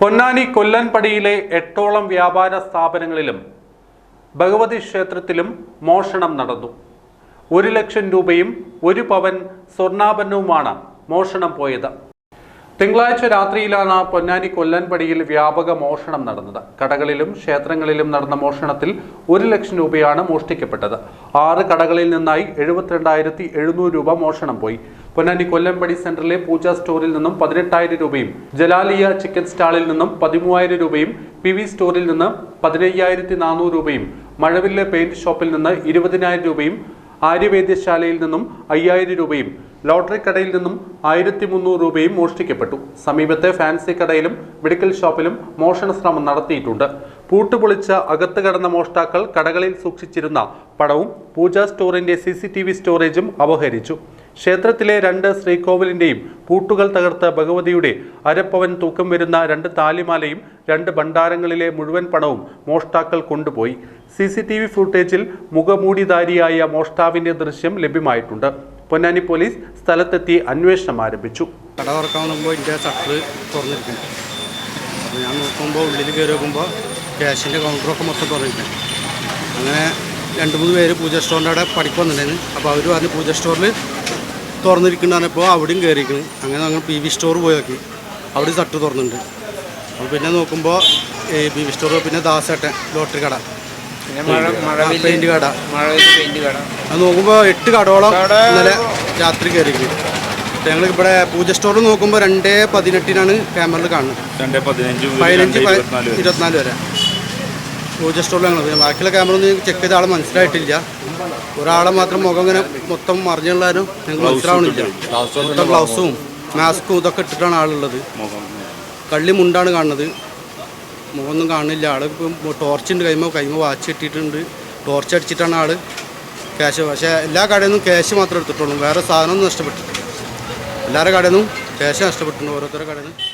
പൊന്നാനി കൊല്ലൻപടിയിലെ എട്ടോളം വ്യാപാര സ്ഥാപനങ്ങളിലും ഭഗവതി ക്ഷേത്രത്തിലും മോഷണം നടന്നു. ഒരു ലക്ഷം രൂപയും ഒരു പവൻ സ്വർണാഭരണവുമാണ് മോഷണം പോയത്. തിങ്കളാഴ്ച രാത്രിയിലാണ് പൊന്നാനി കൊല്ലൻപടിയിൽ വ്യാപക മോഷണം നടന്നത്. കടകളിലും ക്ഷേത്രങ്ങളിലും നടന്ന മോഷണത്തിൽ ഒരു ലക്ഷം രൂപയാണ് മോഷ്ടിക്കപ്പെട്ടത്. ആറ് കടകളിൽ നിന്നായി എഴുപത്തിരണ്ടായിരത്തി എഴുന്നൂറ് രൂപ മോഷണം പോയി. പൊന്നാനി കൊല്ലംപടി സെന്ററിലെ പൂജ സ്റ്റോറിൽ നിന്നും പതിനെട്ടായിരം രൂപയും ജലാലിയ ചിക്കൻ സ്റ്റാളിൽ നിന്നും പതിമൂവായിരം രൂപയും പി വി സ്റ്റോറിൽ നിന്ന് പതിനയ്യായിരത്തി നാനൂറ് രൂപയും മഴവില്ല് പെയിന്റ് ഷോപ്പിൽ നിന്ന് ഇരുപതിനായിരം രൂപയും ആര്യവേദ്യശാലയിൽ നിന്നും അയ്യായിരം രൂപയും ലോട്ടറി കടയിൽ നിന്നും ആയിരത്തി മുന്നൂറ് രൂപയും മോഷ്ടിക്കപ്പെട്ടു. സമീപത്തെ ഫാൻസി കടയിലും മെഡിക്കൽ ഷോപ്പിലും മോഷണ ശ്രമം നടത്തിയിട്ടുണ്ട്. പൂട്ടുപൊളിച്ച അകത്ത് കടന്ന മോഷ്ടാക്കൾ കടകളിൽ സൂക്ഷിച്ചിരുന്ന പടവും പൂജാ സ്റ്റോറിന്റെ സി സി ടി വി സ്റ്റോറേജും അപഹരിച്ചു. ക്ഷേത്രത്തിലെ രണ്ട് ശ്രീകോവിലിന്റെയും പൂട്ടുകൾ തകർത്ത് ഭഗവതിയുടെ അരപ്പവൻ തൂക്കം വരുന്ന രണ്ട് താലിമാലയും രണ്ട് ഭണ്ഡാരങ്ങളിലെ മുഴുവൻ പണവും മോഷ്ടാക്കൾ കൊണ്ടുപോയി. സി ഫുട്ടേജിൽ മുഖമൂടിധാരിയായ മോഷ്ടാവിന്റെ ദൃശ്യം ലഭ്യമായിട്ടുണ്ട്. പൊന്നാനി പോലീസ് സ്ഥലത്തെത്തി അന്വേഷണം ആരംഭിച്ചു. കട തുറക്കാൻ നോക്കുമ്പോൾ എന്റെ ഷട്ടർ തുറന്നിരിക്കുന്നു. അപ്പോൾ ഞാൻ നോക്കുമ്പോൾ ഉള്ളിൽ കയറി നോക്കുമ്പോൾ ക്യാഷിന്റെ കൗണ്ടറൊക്കെ മൊത്തം തുറന്നിരിക്കുന്നു. അങ്ങനെ രണ്ട് മൂന്ന് പേര് പൂജ സ്റ്റോറിന്റെ അവിടെ പഠിപ്പ് വന്നിട്ടുണ്ടായിരുന്നു. അപ്പോൾ അവർ പറഞ്ഞ് പൂജ സ്റ്റോറിൽ തുറന്നിരിക്കുന്നപ്പോൾ അവിടെയും കയറിയിരിക്കുന്നു. അങ്ങനെ ഞങ്ങൾ പി വി സ്റ്റോർ പോയി നോക്കി അവിടെ ഷട്ടർ തുറന്നിട്ടുണ്ട്. അപ്പോൾ പിന്നെ നോക്കുമ്പോൾ ഈ വി സ്റ്റോർ പിന്നെ ദാസേട്ടൻ ലോട്ടറി കട. പിന്നെ മഴ മഴവില്ല് പെയിന്റ് കട. പെയിന്റ് കട. അത് നോക്കുമ്പോൾ എട്ട് കടോളം ഇന്നലെ രാത്രി കയറി ഞങ്ങൾ ഇവിടെ പൂജ സ്റ്റോർ നോക്കുമ്പോൾ രണ്ടേ പതിനെട്ടിനാണ് ക്യാമറയിൽ കാണുന്നത്. രണ്ട് പതിനഞ്ച് പതിനഞ്ച് ഇരുപത്തിനാല് വരെ. പൂജ സ്റ്റോറിൽ ഞങ്ങൾ പിന്നെ ബാക്കിയുള്ള ക്യാമറ ഒന്നും ചെക്ക് ചെയ്ത ആളെ മനസ്സിലായിട്ടില്ല. ഒരാളെ മാത്രം മുഖം ഇങ്ങനെ മൊത്തം മറിഞ്ഞുള്ളാരും ഞങ്ങൾ മനസ്സിലാവണില്ല. മൊത്തം ഗ്ലൗസും മാസ്കും ഇതൊക്കെ ഇട്ടിട്ടാണ് ആളുള്ളത്. കള്ളി മുണ്ടാണ് കാണുന്നത്. മുഖമൊന്നും ആൾ ഇപ്പം ടോർച്ചുണ്ട് കൈമ കൈമ വാച്ച് ഇട്ടിട്ടുണ്ട്. ടോർച്ച് അടിച്ചിട്ടാണ് ആൾ ക്യാഷ് പക്ഷേ എല്ലാ കടയിൽ നിന്നും ക്യാഷ് മാത്രമേ എടുത്തിട്ടുള്ളൂ. വേറെ സാധനമൊന്നും നഷ്ടപ്പെട്ടിട്ടില്ല. എല്ലാവരുടെ കടയിൽ നിന്നും ക്യാഷ് നഷ്ടപ്പെട്ടിട്ടുണ്ട്. ഓരോരുത്തരുടെ കടയിൽ നിന്ന്.